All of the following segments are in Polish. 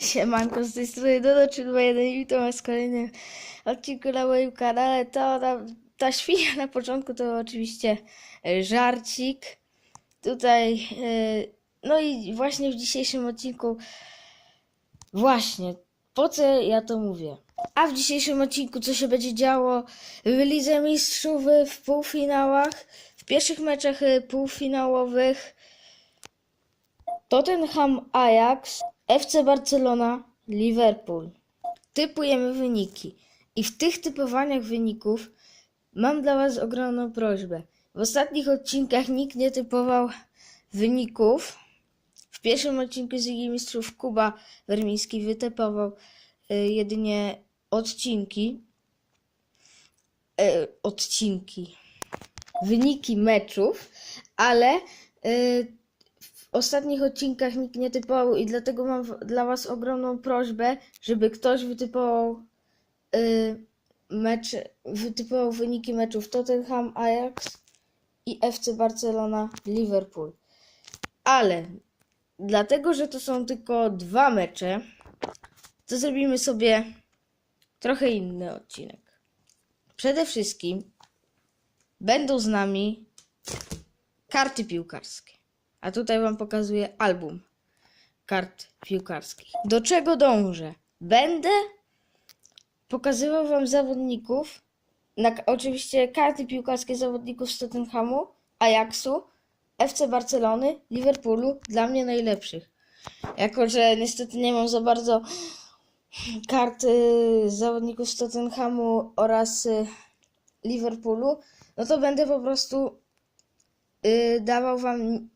Siemanko, z tej strony Dodo, czyli 21 i witam was w kolejnym odcinku na moim kanale. To ta, ta świnia na początku to oczywiście e, żarcik. Tutaj, e, no i właśnie w dzisiejszym odcinku, właśnie, po co ja to mówię? A w dzisiejszym odcinku co się będzie działo w Lidze Mistrzów w półfinałach, w pierwszych meczach e, półfinałowych, Tottenham Ajax, FC Barcelona, Liverpool. Typujemy wyniki. I w tych typowaniach wyników mam dla Was ogromną prośbę. W ostatnich odcinkach nikt nie typował wyników. W pierwszym odcinku z Ligi Mistrzów Kuba Wermiński wytypował y, jedynie odcinki. Y, odcinki. Wyniki meczów, ale y, ostatnich odcinkach nikt nie typował i dlatego mam dla Was ogromną prośbę, żeby ktoś wytypował y, mecz, wytypował wyniki meczów Tottenham, Ajax i FC Barcelona, Liverpool. Ale dlatego, że to są tylko dwa mecze, to zrobimy sobie trochę inny odcinek. Przede wszystkim będą z nami karty piłkarskie. A tutaj Wam pokazuję album kart piłkarskich. Do czego dążę? Będę pokazywał Wam zawodników, na, oczywiście karty piłkarskie zawodników z Tottenhamu, Ajaxu, FC Barcelony, Liverpoolu, dla mnie najlepszych. Jako, że niestety nie mam za bardzo kart y, zawodników z Tottenhamu oraz y, Liverpoolu, no to będę po prostu y, dawał Wam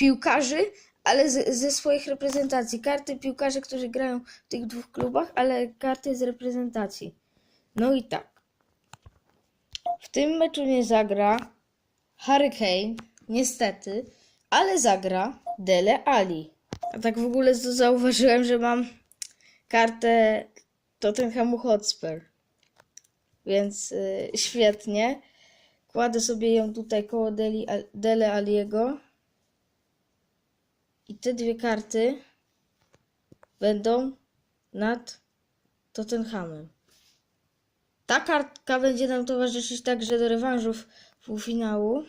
piłkarzy, ale z, ze swoich reprezentacji. Karty piłkarzy, którzy grają w tych dwóch klubach, ale karty z reprezentacji. No i tak. W tym meczu nie zagra Harry Kane, niestety, ale zagra Dele Ali. A tak w ogóle zauważyłem, że mam kartę Tottenhamu Hotspur. Więc y, świetnie. Kładę sobie ją tutaj koło Deli, Dele Aliego. I te dwie karty będą nad Tottenhamem. Ta kartka będzie nam towarzyszyć także do rewanżów półfinału.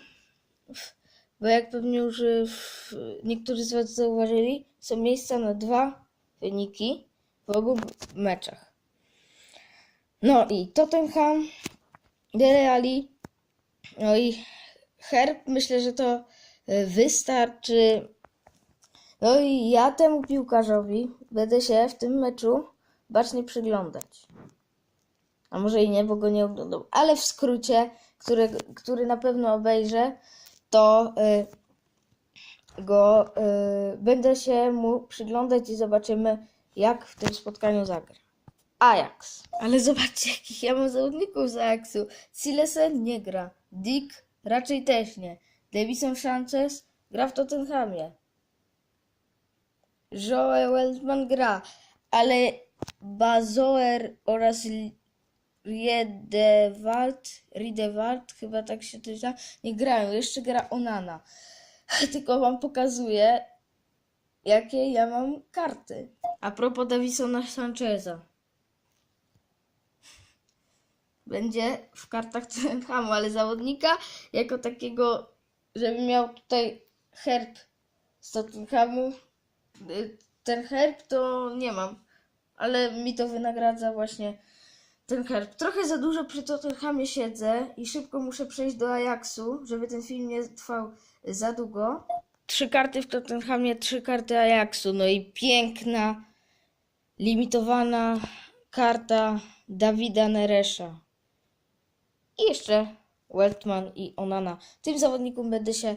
Bo jak pewnie już w, niektórzy z Was zauważyli, są miejsca na dwa wyniki w obu meczach. No i Tottenham, Dele Alli, no i herb. Myślę, że to y, wystarczy. No i ja temu piłkarzowi będę się w tym meczu bacznie przyglądać. A może i nie, bo go nie oglądam. Ale w skrócie, który, który na pewno obejrzę, to y, go y, będę się mu przyglądać i zobaczymy, jak w tym spotkaniu zagra. Ajax. Ale zobaczcie, jakich ja mam zawodników z Ajaxu. Silesen nie gra. Dick raczej też nie. Davison Sanchez gra w Tottenhamie. Joe Weltman gra, ale Bazoer oraz Riedewald, Riedewald, chyba tak się to czyta, nie grają. Jeszcze gra Onana. Tylko wam pokazuję, jakie ja mam karty. A propos Davisona Sancheza. Będzie w kartach Tottenhamu, ale zawodnika jako takiego, żeby miał tutaj herb z Tottenhamu, ten herb to nie mam, ale mi to wynagradza właśnie ten herb. Trochę za dużo przy Tottenhamie siedzę i szybko muszę przejść do Ajaxu, żeby ten film nie trwał za długo. Trzy karty w Tottenhamie, trzy karty Ajaxu, no i piękna, limitowana karta Dawida Neresza. I jeszcze Weltman i Onana. Tym zawodnikom będę się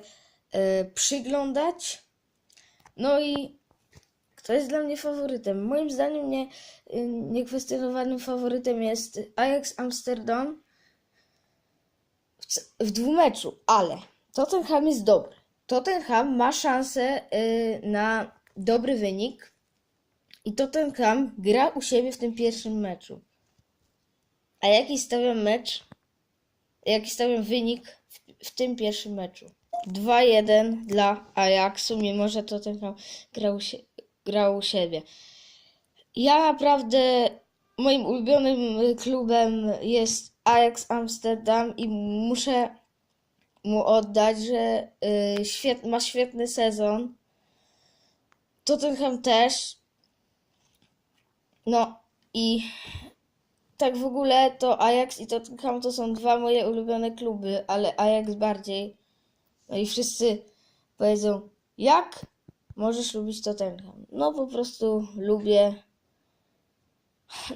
e, przyglądać. No i kto jest dla mnie faworytem? Moim zdaniem nie, niekwestionowanym faworytem jest Ajax Amsterdam w, w dwumeczu, ale Tottenham jest dobry. Tottenham ma szansę y, na dobry wynik i Tottenham gra u siebie w tym pierwszym meczu. A jaki stawiam mecz? Jaki stawiam wynik w, w tym pierwszym meczu? 2-1 dla Ajaxu, mimo że Tottenham grał, się, grał u siebie. Ja naprawdę moim ulubionym klubem jest Ajax Amsterdam i muszę mu oddać, że y, świet, ma świetny sezon. Tottenham też. No i tak w ogóle to Ajax i Tottenham to są dwa moje ulubione kluby, ale Ajax bardziej. No i wszyscy powiedzą, jak możesz lubić Tottenham? No po prostu lubię.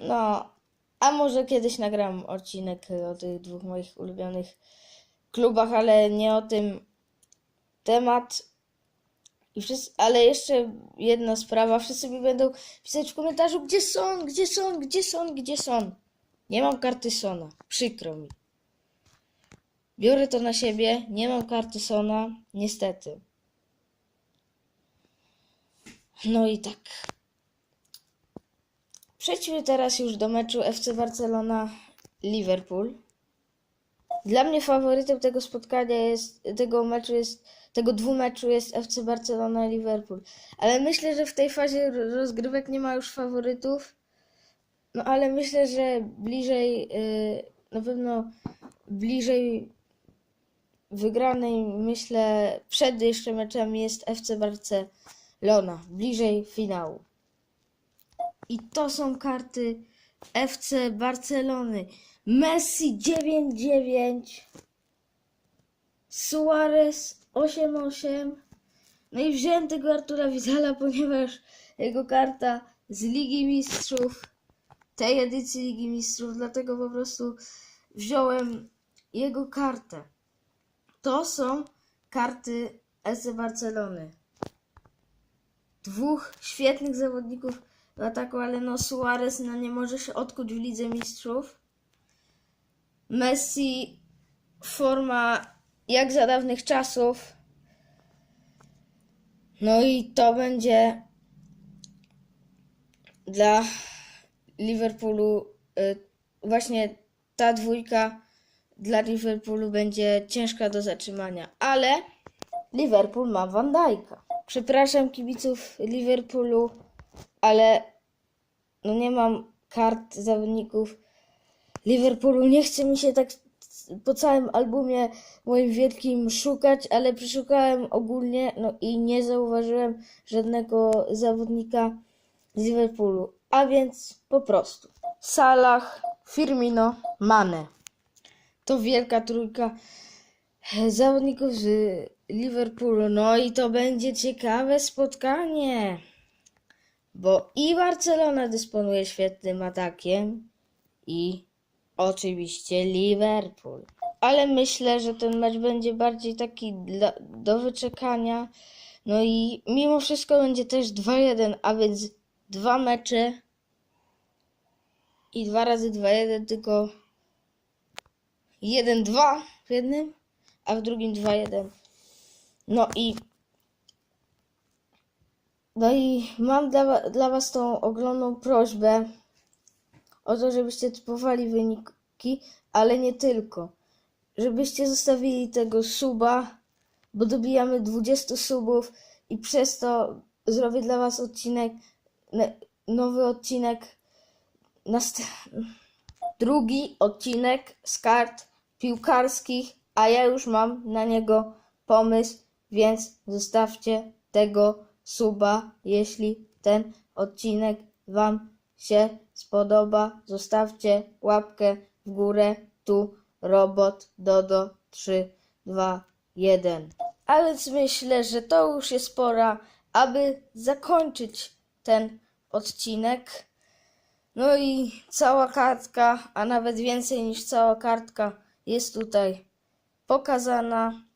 No, a może kiedyś nagram odcinek o tych dwóch moich ulubionych klubach, ale nie o tym temat. I wszyscy, ale jeszcze jedna sprawa, wszyscy mi będą pisać w komentarzu, gdzie są, gdzie są, gdzie są, gdzie są. Nie mam karty Sona, przykro mi. Biorę to na siebie, nie mam karty Sona, niestety. No i tak. Przejdźmy teraz już do meczu FC Barcelona-Liverpool. Dla mnie faworytem tego spotkania jest, tego meczu jest, tego dwumeczu jest FC Barcelona-Liverpool. Ale myślę, że w tej fazie ro- rozgrywek nie ma już faworytów. No ale myślę, że bliżej, yy, na pewno bliżej wygranej, myślę, przed jeszcze meczem jest FC Barcelona, bliżej finału. I to są karty FC Barcelony. Messi 9-9, Suarez 8-8. No i wziąłem tego Artura Vidala, ponieważ jego karta z Ligi Mistrzów, tej edycji Ligi Mistrzów, dlatego po prostu wziąłem jego kartę. To są karty FC Barcelony. Dwóch świetnych zawodników w ataku, ale no Suarez no nie może się odkuć w Lidze Mistrzów. Messi forma jak za dawnych czasów. No i to będzie dla Liverpoolu y, właśnie ta dwójka dla Liverpoolu będzie ciężka do zatrzymania, ale Liverpool ma Van Dijk'a. Przepraszam kibiców Liverpoolu, ale no nie mam kart zawodników Liverpoolu. Nie chce mi się tak po całym albumie moim wielkim szukać, ale przeszukałem ogólnie, no i nie zauważyłem żadnego zawodnika z Liverpoolu. A więc po prostu Salah, Firmino, Mane. To wielka trójka zawodników z Liverpoolu. No i to będzie ciekawe spotkanie. Bo i Barcelona dysponuje świetnym atakiem i oczywiście Liverpool. Ale myślę, że ten mecz będzie bardziej taki dla, do wyczekania. No i mimo wszystko będzie też 2-1, a więc dwa mecze i dwa razy 2-1, tylko 1-2 w jednym, a w drugim 2-1. No i no i mam dla, dla Was tą ogromną prośbę o to, żebyście typowali wyniki, ale nie tylko. Żebyście zostawili tego suba, bo dobijamy 20 subów i przez to zrobię dla Was odcinek, ne- nowy odcinek, drugi odcinek z kart piłkarskich, a ja już mam na niego pomysł, więc zostawcie tego suba, jeśli ten odcinek Wam się spodoba. Zostawcie łapkę w górę. Tu robot Dodo 3, 2, 1. A więc myślę, że to już jest pora, aby zakończyć ten odcinek. No i cała kartka, a nawet więcej niż cała kartka jest tutaj pokazana.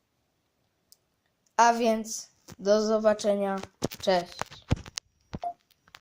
A więc do zobaczenia. Cześć.